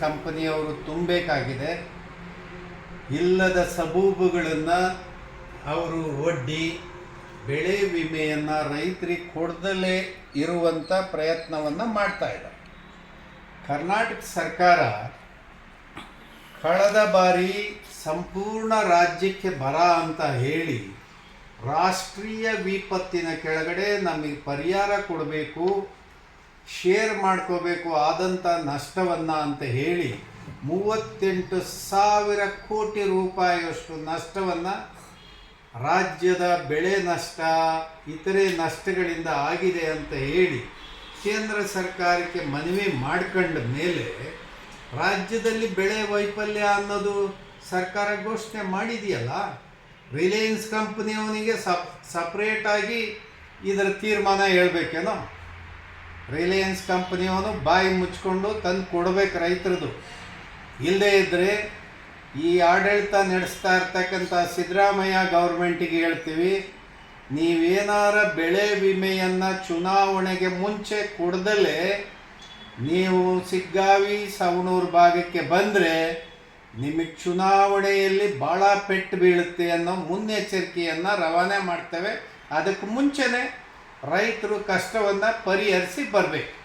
ಕಂಪನಿಯವರು ತುಂಬಬೇಕಾಗಿದೆ. ಇಲ್ಲದ ಸಬೂಬುಗಳನ್ನು ಅವರು ಒಡ್ಡಿ ಬೆಳೆ ವಿಮೆಯನ್ನು ರೈತರಿಗೆ ಕೊಡದಲ್ಲೇ ಇರುವಂಥ ಪ್ರಯತ್ನವನ್ನು ಮಾಡ್ತಾ ಇದ್ದಾರೆ. ಕರ್ನಾಟಕ ಸರ್ಕಾರ ಕಳೆದ ಬಾರಿ ಸಂಪೂರ್ಣ ರಾಜ್ಯಕ್ಕೆ ಬರ ಅಂತ ಹೇಳಿ ರಾಷ್ಟ್ರೀಯ ವಿಪತ್ತಿನ ಕೆಳಗಡೆ ನಮಗೆ ಪರಿಹಾರ ಕೊಡಬೇಕು. ಶೇರ್ ಮಾಡ್ಕೋಬೇಕು ಆದಂಥ ನಷ್ಟವನ್ನು ಅಂತ ಹೇಳಿ ಮೂವತ್ತೆಂಟು ಸಾವಿರ ಕೋಟಿ ರೂಪಾಯಿಯಷ್ಟು ನಷ್ಟವನ್ನು ರಾಜ್ಯದ ಬೆಳೆ ನಷ್ಟ, ಇತರೆ ನಷ್ಟಗಳಿಂದ ಆಗಿದೆ ಅಂತ ಹೇಳಿ ಕೇಂದ್ರ ಸರ್ಕಾರಕ್ಕೆ ಮನವಿ ಮಾಡ್ಕೊಂಡ ಮೇಲೆ ರಾಜ್ಯದಲ್ಲಿ ಬೆಳೆ ವೈಫಲ್ಯ ಅನ್ನೋದು ಸರ್ಕಾರ ಘೋಷಣೆ ಮಾಡಿದೆಯಲ್ಲ? ರಿಲಯನ್ಸ್ ಕಂಪ್ನಿಯವನಿಗೆ ಸಪ್, ಸಪ್ರೇಟಾಗಿ ಇದರ ತೀರ್ಮಾನ ಹೇಳ್ಬೇಕೇನೋ? ರಿಲಯನ್ಸ್ ಕಂಪ್ನಿಯವನು ಬಾಯಿ ಮುಚ್ಕೊಂಡು ತಂದು ಕೊಡ್ಬೇಕು ರೈತರದು. ಇಲ್ಲದೇ ಇದ್ದರೆ ಈ ಆಡಳಿತ ನಡೆಸ್ತಾ ಇರ್ತಕ್ಕಂಥ ಸಿದ್ದರಾಮಯ್ಯ ಗೌರ್ಮೆಂಟಿಗೆ ಹೇಳ್ತೀವಿ, ನೀವೇನಾರ ಬೆಳೆ ವಿಮೆಯನ್ನು ಚುನಾವಣೆಗೆ ಮುಂಚೆ ಕೊಡ್ದಲೇ ನೀವು ಸಿಗ್ಗಾವಿ ಸವಣೂರು ಭಾಗಕ್ಕೆ ಬಂದರೆ ನಿಮಗೆ ಚುನಾವಣೆಯಲ್ಲಿ ಭಾಳ ಪೆಟ್ಟು ಬೀಳುತ್ತೆ ಅನ್ನೋ ಮುನ್ನೆಚ್ಚರಿಕೆಯನ್ನು ರವಾನೆ ಮಾಡ್ತೇವೆ. ಅದಕ್ಕೆ ಮುಂಚೆನೇ ರೈತರು ಕಷ್ಟವನ್ನು ಪರಿಹರಿಸಿ ಬರಬೇಕು.